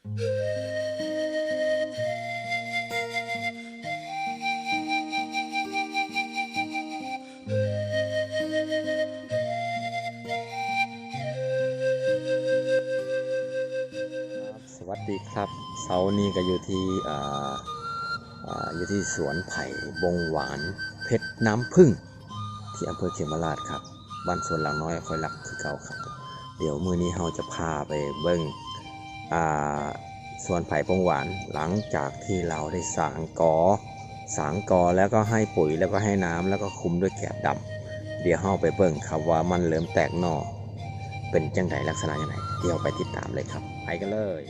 สวัสดีครับ เสาร์นี้ก็อยู่ที่อ่าอ่าอยู่ที่สวนไผ่บงหวานเพชรน้ำพึ่ง ที่อำเภอเขมราชครับบ้านสวนหลังน้อยคอยรักคือเก่าครับ เดี๋ยวมือนี้เราจะพาไปเบิ่ง ส่วนไผ่บงหวานหลังจากที่เราได้สางกอสางกอแล้วก็ให้ปุ๋ยแล้วก็ให้น้ำแล้วก็คุมด้วยแกบดำเดี๋ยวเราไปเบิ่งครับว่ามันเริ่มแตกหน่อเป็นจังไดลักษณะยังไงเดี๋ยวไปติดตามเลยครับ ไปกันเลย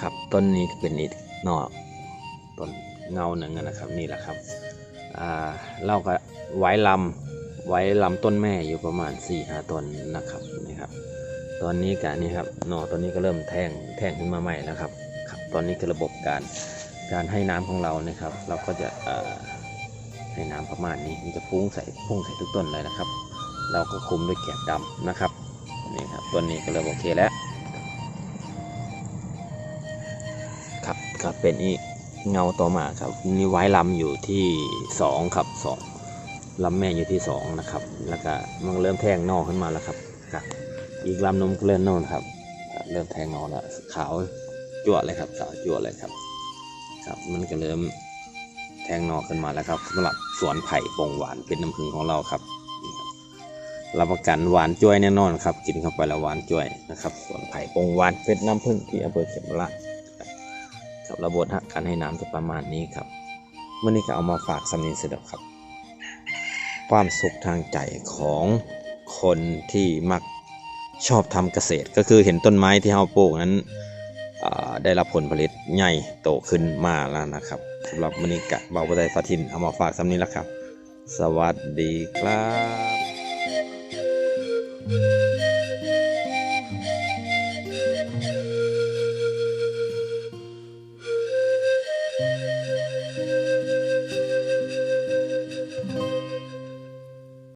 ครับต้นนี้เป็นอีกหน่อต้นเงาหนึ่งนะครับนี่แหละครับอ่าเราก็ไว้ลำ ไว้ลำต้นแม่อยู่ประมาณ4ี่หาต้นนะครับนี่ครับ ตอนนี้การนี้ครับหน่อตอนนี้ก็เริ่มแท่งแท่งขึ้นมาใหม่แล้วครับครับ ตอนนี้คือระบบการการให้น้ำของเรานะครับ เราก็จะเอ่อให้น้ำประมาณนี้มันจะพุ่งใส่พุ่งใส่ทุกต้นเลยนะครับ เราก็คุมด้วยแกลบดำนะครับนี่ครับต้นนี้ก็เริ่มโอเคแล้วครับครับเป็นอีเงาต่อมาครับนี่ไว้ลำอยู่ที่สองครับสอง ลำแม่อยู่ที่สองนะครับ แล้วก็มันเริ่มแทงนอกขึ้นมาแล้วครับครับอีกลำนมก็เริ่มนอนครับครับ เริ่มแทงนอนแล้วขาวจั่วเลยครับขาวจั่วเลยครับ ครับมันก็เริ่มแทงนอกขึ้นมาแล้วครับสำหรับสวนไผ่ปงหวานเป็นน้ำผึ้งของเราครับรับประกันหวานจ้วยแน่นอนครับ กินเข้าไปแล้วหวานจ้วยนะครับสวนไผ่ปงหวานเป็นน้ำผึ้งที่อำเภอเขมราชครับระบบการให้น้ำจะประมาณนี้ครับเมื่อนี้ก็เอามาฝากสำนีเสด็จครับ ความสุขทางใจของคนที่มักชอบทำเกษตร ก็คือเห็นต้นไม้ที่เราปลูกนั้นได้รับผลผลิตใหญ่โตขึ้นมาแล้วนะครับสำหรับมื่อนี้กะเบาประไดฟาทินเอามาฝากสำนี้แล้วครับ สวัสดีครับ